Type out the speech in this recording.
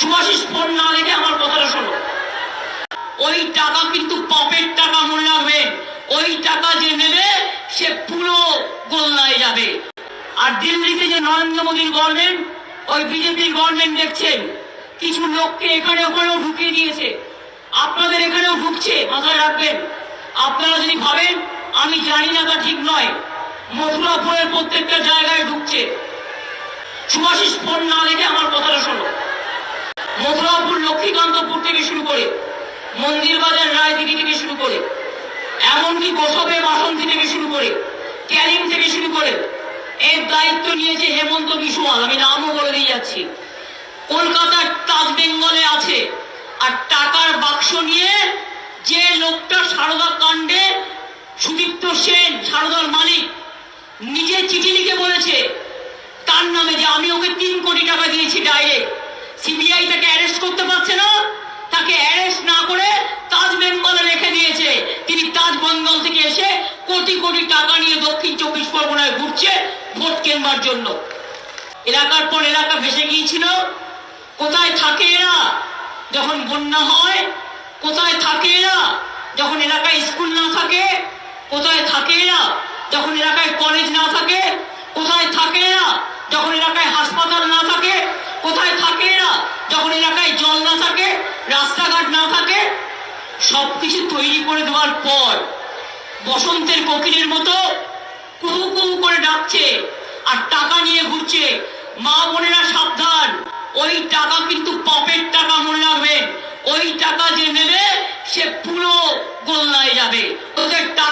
Subhashis phone না দেখে আমার কথাটা শোনো। ওই টাকা কিন্তু পাপের টাকা মনে রাখবেন ওই টাকা যে নেবে, সে পুরো গোলনায় যাবে। আর দিল্লিতে যে নরেন্দ্র মোদীর গভর্নমেন্ট ওই বিজেপির গভর্নমেন্ট দেখছেন, কিছু লোককে এখানে ওখানেও ঢুকিয়ে দিয়েছে। আপনাদের এখানেও ঢুকছে, মাথায় রাখবেন। আপনারা যদি ভাবেন, আমি জানি না তা ঠিক নয়, মথুরাপুরের প্রত্যেকটা জায়গায় ঢুকছে। সুভাষিস ফোন না দেখে আমার কথাটা শোনো। মথুরাপুর লক্ষ্মীকান্তপুর থেকে শুরু করে মন্দির বাজার রায়দিঘি থেকে শুরু করে, এমনকি গোসবে বাসন্তী থেকে শুরু করে, ক্যালিম থেকে শুরু করে, এর দায়িত্ব নিয়েছে হেমন্ত বিশওয়াল আমি নামও বলে দিয়ে যাচ্ছি। কলকাতার তাজ বেঙ্গলে আছে, আর টাকার বাক্স নিয়ে যে লোকটা সারদা কাণ্ডে সুদীপ্ত সেন, সারদার মালিক, নিজে চিঠি লিখে বলেছে, তার নামে যে আমি ওকে কোটি কোটি টাকা নিয়ে দক্ষিণ চব্বিশ পরগনায় ঘুরছে ভোট কেনবার জন্য। এলাকার পর এলাকা ভেসে গিয়েছিল, কোথায় থাকে এরা যখন বন্যা হয়, কোথায় থাকে এরা যখন এলাকায় স্কুল না থাকে, কোথায় থাকে এরা যখন এলাকায় কলেজ না থাকে, কোথায় থাকে এরা যখন এলাকায় হাসপাতাল না থাকে, কোথায় থাকে এরা যখন এলাকায় জল না থাকে, রাস্তাঘাট না থাকে, সবকিছু তৈরি করে দেওয়ার পর বসন্তের কোকিলের মতো কুহু কুহু করে ডাকছে আর টাকা নিয়ে ঘুরছে। মা বোনেরা সাবধান। ওই টাকা কিন্তু পাপের টাকা মনে রাখবেন। ওই টাকা যে নেবে সে পুরো গোল্লায় যাবে। ওদের টাকা